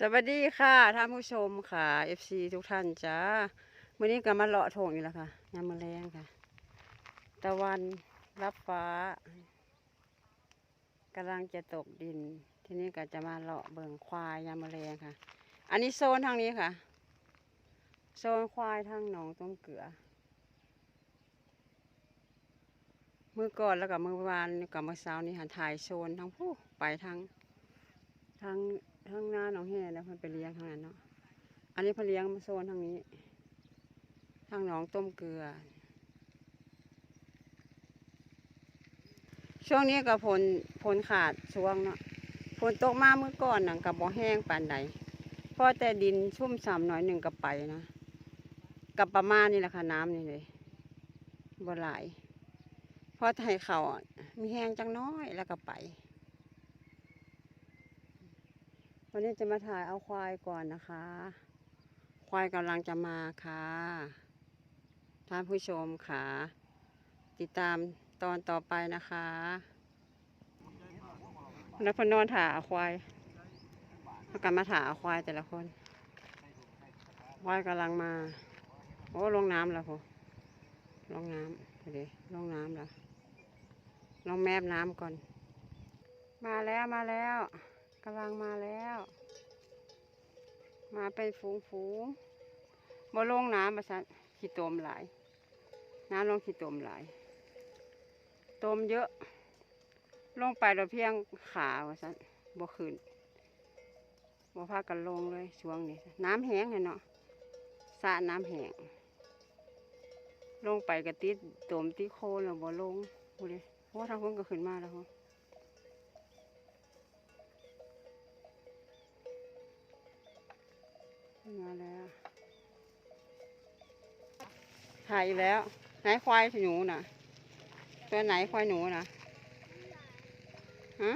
สวัสดีค่ะท่านผู้ชมค่ะ FC ทุกท่านจ้าวันนี้ก็มาเลาะโถงอยู่แล้วค่ะยามมะแรงค่ะ ตะวันรับฟ้ากำลังจะตกดิน ทีนี้ก็จะมาเลาะเบิ่งควายยามมะแรงค่ะ อันนี้โซนทางนี้ค่ะ โซนควายทางหนองต้มเกลือเมื่อก่อนแล้วกับเมื่อวานกับเมื่อเช้านี่หันถ่ายโซนทั้งผู้ไปทางทาง ทางหน้าหนองแห่แล้วมันไปเลี้ยงทางนั้นเนาะ อันนี้เพเลี้ยงมาโซนทางนี้ ทางหนองต้มเกลือ ช่วงนี้ก็ฝนฝนขาดช่วงเนาะฝนตกมาเมื่อก่อนน่ะกับบ่แห้งปานใดเพราะแต่ดินชุ่มฉ่ำหน่อยหนึ่งกับไปนะกับประมาณนี่แหละค่ะน้ำนี่เลยบ่หลายเพราะไทยเขามีแห้งจังน้อยแล้วก็ไป วันนี้จะมาถ่ายเอาควายก่อนนะคะ ควายกำลังจะมาค่ะ ท่านผู้ชมค่ะ ติดตามตอนต่อไปนะคะแล้วพนนอนถ่าเอาควายแล้วกันมาถ่าเอาควายแต่ละคน ควายกำลังมา โอ้ลงน้ำแล้วพอลงน้ำเดี๋ยวลงน้ำแล้วลองแมบน้ำก่อน มาแล้วมาแล้ว กำลังมาแล้ว มาเป็นฝูงฝูงบ่ลงน้ำมาสันขี้ตมหลาย น้ำลงขี้ตมหลายตมเยอะ ลงไปเราเพียงขาว่าสันบ่ขึ้นบ่พากันลงเลยช่วงนี้ น้ำแห้งเลยเนาะสระน้ำแห้งลงไปกระติดตมติโคนเราบ่ลงพูเลยเพราะว่าทางคนก็ขึ้นมาแล้ว มาแล้วถ่ายอีกแล้ว ไหนควายหนูน่ะตัวไหนควายหนูน่ะฮะ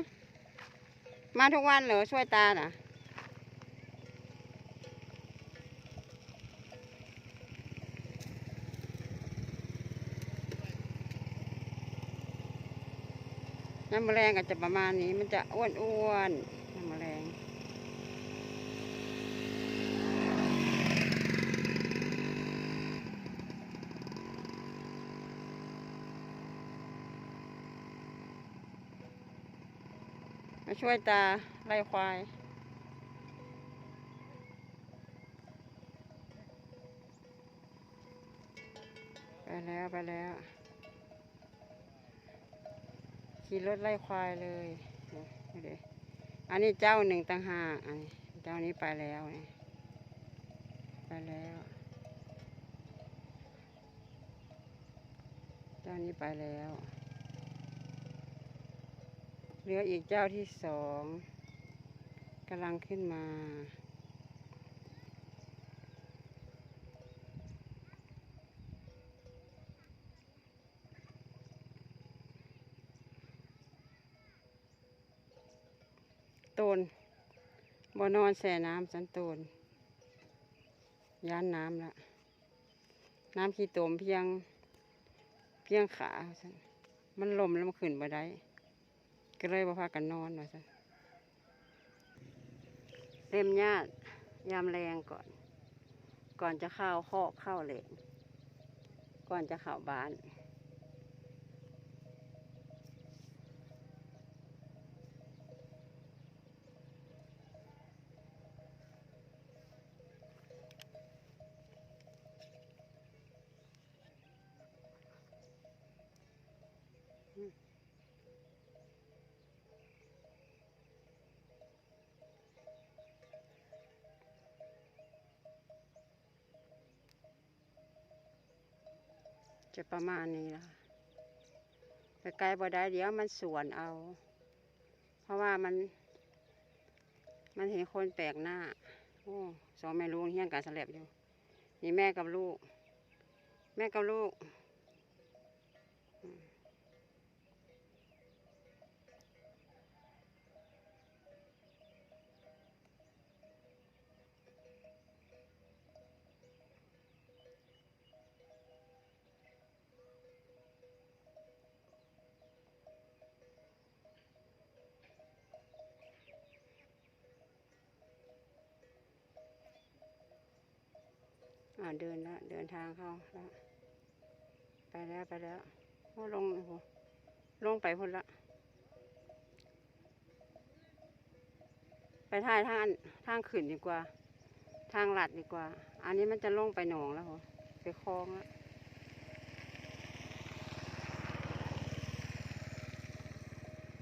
มาทุกวันเหรอช่วยตาน่ะน้ำแมลงก็จะประมาณนี้มันจะอ้วนๆน้ำแมลง มาช่วยตาไล่ควาย ไปแล้วไปแล้ว ขี่รถไล่ควายเลยเดี๋ยวอันนี้เจ้าหนึ่งต่างหากอันนี้เจ้านี้ไปแล้วนี่ไปแล้ว เจ้านี้ไปแล้ว ลืออีกเจ้าที่สองกำลังขึ้นมาตูนบ่นอนแส่น้ำสันตูนย่านน้ำละน้ำขี้ตมเพียงเพียงขาสันมันลมแล้วมันขึ้นบ่ได้ ก็เลยบ่พากันนอนว่าสันเต็มญาติยามแรงก่อน ก่อนจะเข้าคอกเข้าเหล็กก่อนจะเข้าบ้าน จะประมาณนี้ละไปไกลบ่ได้เดี๋ยวมันสวนเอา เพราะว่ามัน มันเห็นคนแปลกหน้า โอ้สองแม่ลูกเฮี้ยงกันสลับอยู่ นี่แม่กับลูก แม่กับลูก อ่าเดินล้วเดินทางเข้าล้วไปแล้วไปแล้วโอ้ลงโอ้โหลงไปพ้นละ ไปท่ายทางทางขึ้นดีกว่า ทางหลัดดีกว่า อันนี้มันจะลงไปหนองแล้วเหไปคลองแล้ว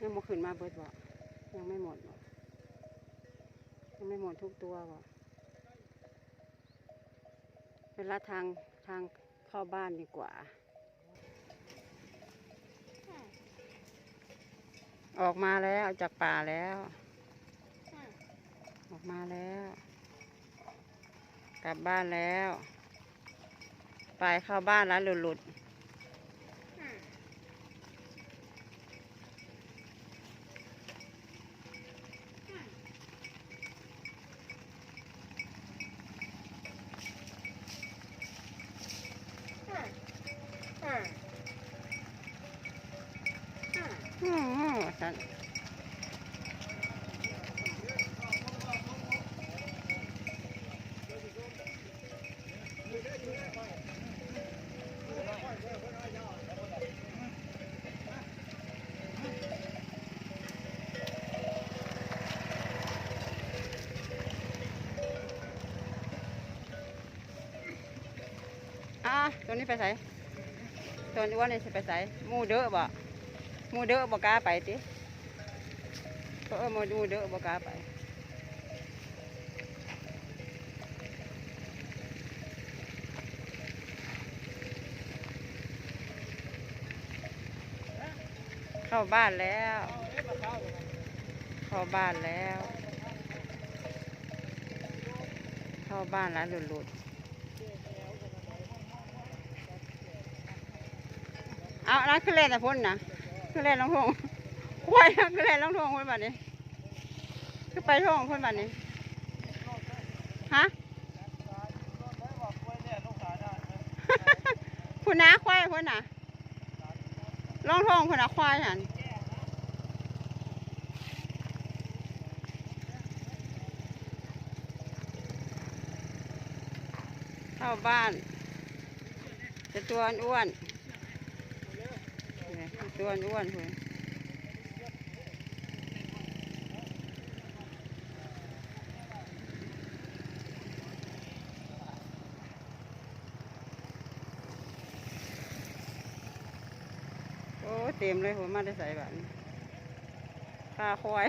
ยังบ่ขึ้นมาเบิดบ่ยังไม่หมดบ่ยังไม่หมดทุกตัวบ่ เป็นลัดทางทางเข้าบ้านดีกว่า ออกมาแล้วจากป่าแล้ว ออกมาแล้ว กลับบ้านแล้ว ไปเข้าบ้านแล้วหลุดหลุดอื มสันอะตัวนี้ไปใส่ตัวนี้ว่านี่สิไปใส่มูเด้อบ่ มูเด้อบ่กล้าไปติเออหมูเด้อบ่กล้าไปเข้าบ้านแล้ว เข้าบ้านแล้ว เข้าบ้านแล้วหลุดหลุดเอานั่นคือเล่นนะพุ่นนะ คือเล่นลงทงควายนะคือเล่นลงทงพุ่นบัดนี้คือไปทงพุ่นบัดนี้ฮะพุ่นนะควายพุ่นนะลงทงพุ่นนะควายหันเข้าบ้านจะตัวอ้วนเนี่ย ตัวอ้วนคุณโอ้เต็มเลยผมมาได้ใส่บัตาควาย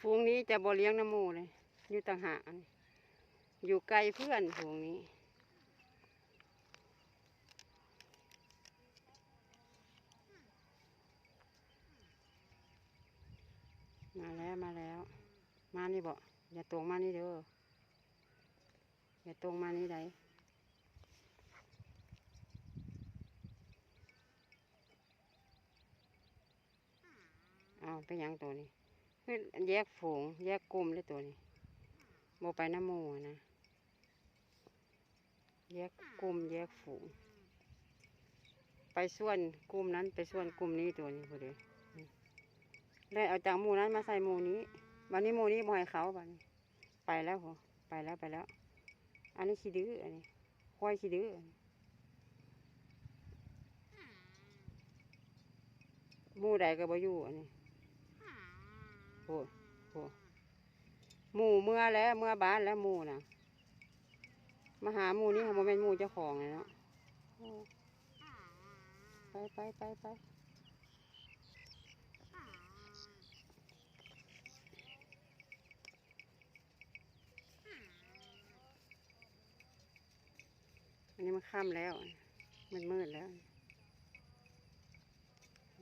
ฟูงนี้จะบ่เลี้ยงน้ำมูเลย อยู่ต่างหากอันนี้อยู่ไกลเพื่อนฝูงนี้ มาแล้วมาแล้ว มานี่บ่อย่าตรงมานี่เด้ออย่าตรงมานี่ไดอ้าวเป็นยังตัวนี้คือแยกฝูง แยกกลุ่มเลยตัวนี้โมไปน้ำมูนะ แยกกลุ่มแยกฝูง ไปส่วนกลุ่มนั้นไปส่วนกลุ่มนี้ตัวนี้พอดี ได้เอาจากหมูนั้นมาใส่หมูนี้ วันนี้หมูนี้บ่ให้เขาบันไปแล้วพอไปแล้วไปแล้ว อันนี้ขี้ดื้ออันนี้ควายขี้ดื้อหมูใดก็บ่อยู่อันนี้โอ้โหหมูเมื่อแล้วเมื่อบ้านแล้วหมูนะมาหาหมูนี่ค่ะโมเป็นหมูเจ้าของเลยเนาะไปไปไปไป อันนี้มันค่ำแล้ว มันมืดแล้ว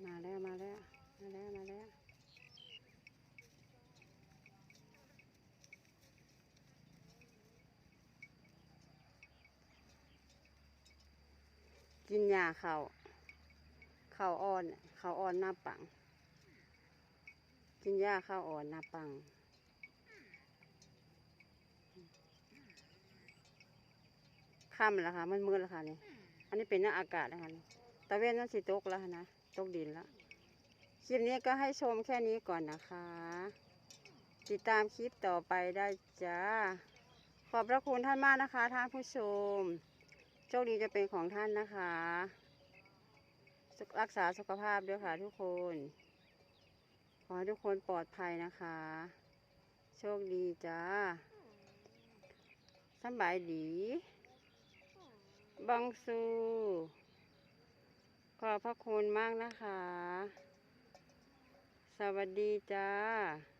มาแล้วมาแล้ว มาแล้วมาแล้วกินยาเขาเขาอ่อนเขาอ่อนหน้าปัง กินยาข้าวอ่อนหน้าปัง ค่ำแล้วค่ะมันมืดแล้วค่ะนี่ อันนี้เป็นหน้าอากาศแล้วค่ะนี่ตะเวนนั่นสิตกแล้วค่ะนะตกดินแล้วคลิปนี้ก็ให้ชมแค่นี้ก่อนนะคะ ติดตามคลิปต่อไปได้จ้า ขอบพระคุณท่านมากนะคะ ท่านผู้ชม โชคดีจะเป็นของท่านนะคะสุขรักษาสุขภาพด้วยค่ะทุกคน ขอให้ทุกคนปลอดภัยนะคะ โชคดีจ้าสำบายดี บังซู ขอบพระคุณมากนะคะ สวัสดีจ้า